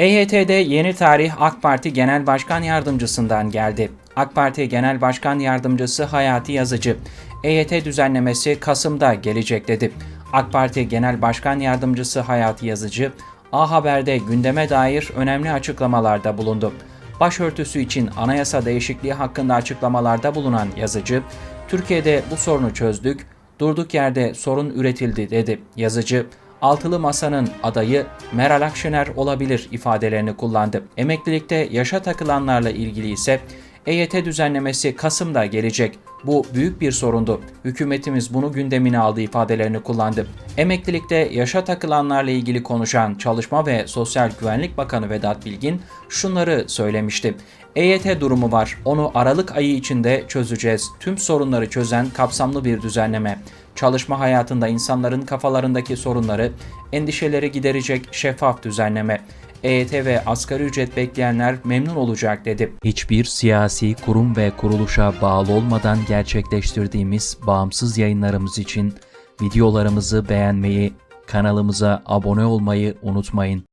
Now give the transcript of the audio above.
EYT'de yeni tarih AK Parti Genel Başkan Yardımcısından geldi. AK Parti Genel Başkan Yardımcısı Hayati Yazıcı, EYT düzenlemesi Kasım'da gelecek dedi. AK Parti Genel Başkan Yardımcısı Hayati Yazıcı, A Haber'de gündeme dair önemli açıklamalarda bulundu. Başörtüsü için anayasa değişikliği hakkında açıklamalarda bulunan Yazıcı, Türkiye'de bu sorunu çözdük, durduk yerde sorun üretildi dedi. Yazıcı, Altılı Masa'nın adayı Meral Akşener olabilir ifadelerini kullandı. Emeklilikte yaşa takılanlarla ilgili ise EYT düzenlemesi Kasım'da gelecek. Bu büyük bir sorundu. Hükümetimiz bunu gündemine aldı ifadelerini kullandı. Emeklilikte yaşa takılanlarla ilgili konuşan Çalışma ve Sosyal Güvenlik Bakanı Vedat Bilgin şunları söylemişti. EYT durumu var. Onu Aralık ayı içinde çözeceğiz. Tüm sorunları çözen kapsamlı bir düzenleme. Çalışma hayatında insanların kafalarındaki sorunları, endişeleri giderecek şeffaf düzenleme. EYT ve asgari ücret bekleyenler memnun olacak dedi. Hiçbir siyasi kurum ve kuruluşa bağlı olmadan gerçekleştirdiğimiz bağımsız yayınlarımız için videolarımızı beğenmeyi, kanalımıza abone olmayı unutmayın.